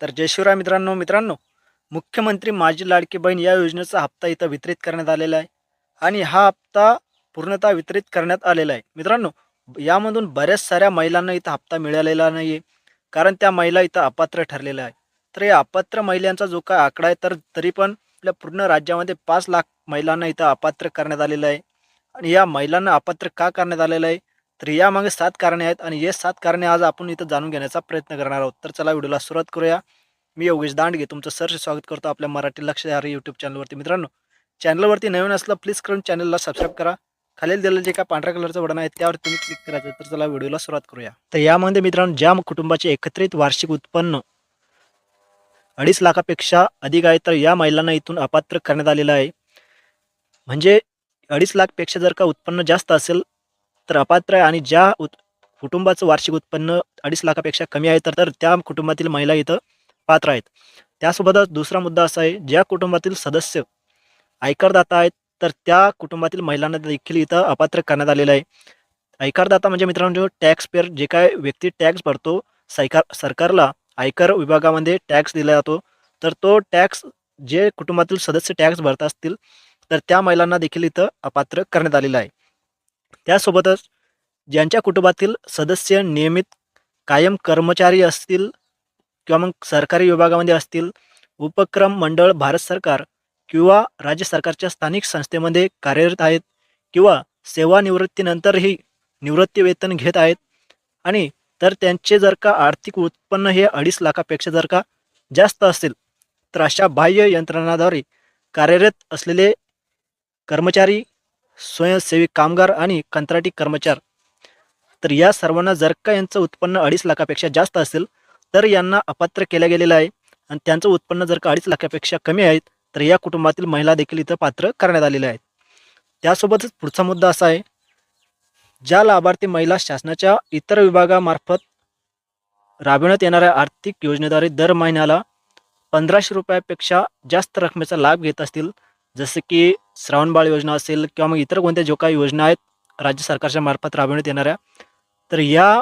तर जयशिवराय मित्रांनो मित्रांनो मुख्यमंत्री माझी लाडकी बहीण या योजनेचा हप्ता इथं वितरित करण्यात आलेला आहे आणि हा हप्ता पूर्णतः वितरित करण्यात आलेला आहे. मित्रांनो यामधून बऱ्याच साऱ्या महिलांना इथं हप्ता मिळालेला नाही आहे कारण त्या महिला इथं अपात्र ठरलेल्या आहे तर या अपात्र महिलांचा जो काय आकडा आहे तर तरी पण आपल्या पूर्ण राज्यामध्ये पाच लाख महिलांना इथं अपात्र करण्यात आलेलं आहे. आणि या महिलांना अपात्र का करण्यात आलेलं आहे? तर यामागे सात कारणे आहेत आणि हे सात कारणे आज आपण इथं जाणून घेण्याचा प्रयत्न करणार आहोत. तर चला व्हिडिओला सुरुवात करूया. मी योगेश दांडगे तुमचं सरसे स्वागत करतो आपल्या मराठी लक्ष द्या यूट्यूब चॅनलवरती मित्रांनो चॅनलवरती नवीन असलं प्लीज करून चॅनलला सबस्क्राईब करा. खालील दिलेलं जे काय पांढऱ्या कलरचं बटन आहे त्यावर तुम्ही क्लिक करायचं तर चला व्हिडिओला सुरुवात करूया. तर यामध्ये मित्रांनो ज्या कुटुंबाचे एकत्रित वार्षिक उत्पन्न अडीच लाखापेक्षा अधिक आहे तर या महिलांना इथून अपात्र करण्यात आलेलं आहे. म्हणजे अडीच लाखपेक्षा जर का उत्पन्न जास्त असेल तर अपात्र आहे आणि ज्या उत कुटुंबाचं वार्षिक उत्पन्न अडीच लाखापेक्षा कमी आहे तर तर त्या कुटुंबातील महिला इथं पात्र आहेत. त्यासोबतच दुसरा मुद्दा असा आहे ज्या कुटुंबातील सदस्य आयकरदाता आहेत तर त्या कुटुंबातील महिलांना देखील इथं अपात्र करण्यात आलेलं आहे. आयकरदाता म्हणजे मित्रांनो टॅक्स पेअर जे काय व्यक्ती टॅक्स भरतो सरकार सरकारला आयकर विभागामध्ये टॅक्स दिला जातो. तर तो टॅक्स जे कुटुंबातील सदस्य टॅक्स भरत असतील तर त्या महिलांना देखील इथं अपात्र करण्यात आलेलं आहे. त्यासोबतच ज्यांच्या कुटुंबातील सदस्य नियमित कायम कर्मचारी असतील किंवा मग सरकारी विभागामध्ये असतील उपक्रम मंडळ भारत सरकार किंवा राज्य सरकारच्या स्थानिक संस्थेमध्ये कार्यरत आहेत किंवा सेवानिवृत्तीनंतरही निवृत्ती वेतन घेत आहेत आणि तर त्यांचे जर का आर्थिक उत्पन्न हे अडीच लाखापेक्षा जर का जास्त असेल तर अशा बाह्य यंत्रणाद्वारे कार्यरत असलेले कर्मचारी स्वयंसेवी कामगार आणि कंत्राटी कर्मचार. तर या सर्वांना जर का यांचं उत्पन्न अडीच लाखापेक्षा जास्त असेल तर यांना अपात्र केलं गेलेलं आहे. आणि त्यांचं उत्पन्न जर का अडीच लाखापेक्षा कमी आहेत तर या कुटुंबातील महिला देखील इथं पात्र करण्यात आलेल्या आहेत. त्यासोबतच पुढचा मुद्दा असा आहे ज्या लाभार्थी महिला शासनाच्या इतर विभागामार्फत राबविण्यात येणाऱ्या आर्थिक योजनेद्वारे दर महिन्याला पंधराशे रुपयापेक्षा जास्त रकमेचा लाभ घेत असतील जसं की श्रावणबाळ योजना असेल किंवा मग इतर कोणत्या जो काही योजना आहेत राज्य सरकारच्या मार्फत राबविण्यात येणाऱ्या तर या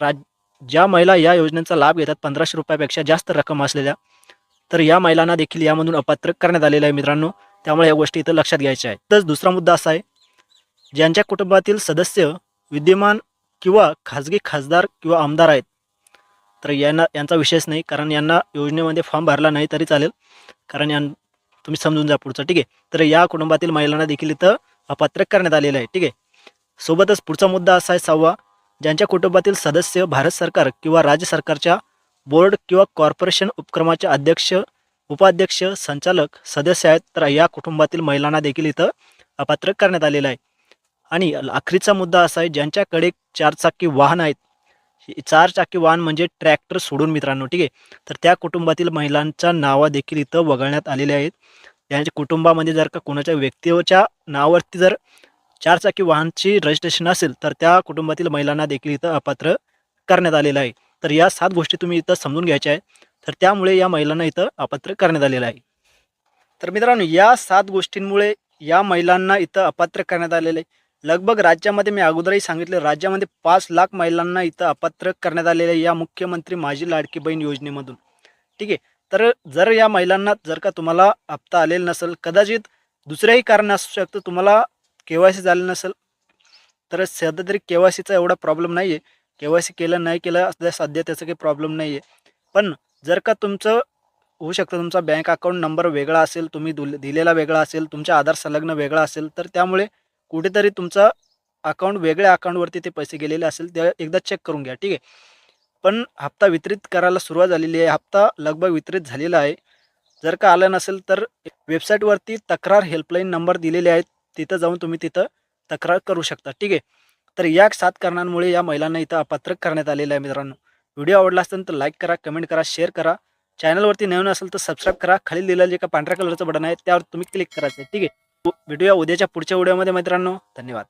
राज ज्या महिला या योजनेचा लाभ घेतात पंधराशे रुपयापेक्षा जास्त रक्कम असलेल्या तर या महिलांना देखील यामधून अपात्र करण्यात आलेलं आहे मित्रांनो. त्यामुळे या गोष्टी इथं लक्षात घ्यायच्या आहेत. तर दुसरा मुद्दा असा आहे ज्यांच्या कुटुंबातील सदस्य विद्यमान किंवा खाजगी खासदार किंवा आमदार आहेत तर यांना यांचा विषयच नाही कारण यांना योजनेमध्ये फॉर्म भरला नाही तरी चालेल. कारण यां तुम्ही समजून जा पुढचं ठीक आहे? तर या कुटुंबातील महिलांना देखील इथं अपात्र करण्यात आलेलं आहे ठीक आहे? सोबतच पुढचा मुद्दा असा आहे सहावा ज्यांच्या कुटुंबातील सदस्य भारत सरकार किंवा राज्य सरकारच्या बोर्ड किंवा कॉर्पोरेशन उपक्रमाचे अध्यक्ष उपाध्यक्ष संचालक सदस्य आहेत तर या कुटुंबातील महिलांना देखील इथं अपात्र करण्यात आलेलं आहे. आणि अखेरीचा मुद्दा असा आहे ज्यांच्याकडे चारचाकी वाहन आहेत चार चाकी वाहन म्हणजे ट्रॅक्टर सोडून मित्रांनो ठीक आहे? तर त्या कुटुंबातील महिलांच्या नावा देखील इथं वगळण्यात आलेले आहेत. त्यांच्या कुटुंबामध्ये जर का कोणाच्या व्यक्तीच्या नावावरती जर चारचाकी वाहनची रजिस्ट्रेशन असेल तर त्या कुटुंबातील महिलांना देखील इथं अपात्र करण्यात आलेलं आहे. तर या सात गोष्टी तुम्ही इथं समजून घ्यायच्या आहे तर त्यामुळे या महिलांना इथं अपात्र करण्यात आलेलं आहे. तर मित्रांनो या सात गोष्टींमुळे या महिलांना इथं अपात्र करण्यात आलेलं आहे. लगभग राज्यामध्ये मी अगोदरही सांगितलं राज्यामध्ये पाच लाख महिलांना इथं अपात्र करण्यात आलेलं आहे या मुख्यमंत्री माझी लाडकी बहीण योजनेमधून. ठीक आहे? तर जर या महिलांना जर का तुम्हाला हप्ता आलेला नसेल कदाचित दुसऱ्याही कारण असू शकतं तुम्हाला के वाय सी झालं नसेल तर सध्या तरी के वाय सीचा एवढा प्रॉब्लेम नाही आहे के वाय सी केलं नाही केलं सध्या सध्या त्याचा काही प्रॉब्लेम नाही आहे पण जर का तुमचं होऊ शकतं तुमचा बँक अकाउंट नंबर वेगळा असेल तुम्ही दुल दिलेला वेगळा असेल तुमच्या आधार संलग्न वेगळा असेल तर त्यामुळे कुठेतरी तुमचा अकाउंट वेगळ्या अकाउंटवरती ते पैसे गेलेले असेल ते एकदा चेक करून घ्या ठीक आहे? पण हप्ता वितरित करायला सुरुवात झालेली आहे. हप्ता लगभग वितरित झालेला आहे. जर का आला नसेल तर वेबसाईटवरती तक्रार हेल्पलाईन नंबर दिलेले आहेत. तिथं जाऊन तुम्ही तिथं तक्रार करू शकता ठीक आहे? तर या सात कारणांमुळे या महिलांना इथं अपात्र करण्यात आलेलं आहे मित्रांनो. व्हिडिओ आवडला असेल तर लाईक करा कमेंट करा शेअर करा. चॅनलवरती नवीन असेल तर सबस्क्राईब करा. खाली दिलेलं जे का पांढऱ्या कलरचं बटन आहे त्यावर तुम्ही क्लिक करायचं आहे ठीक आहे? भेटूया उद्याच्या पुढच्या व्हिडिओमध्ये मित्रांनो धन्यवाद.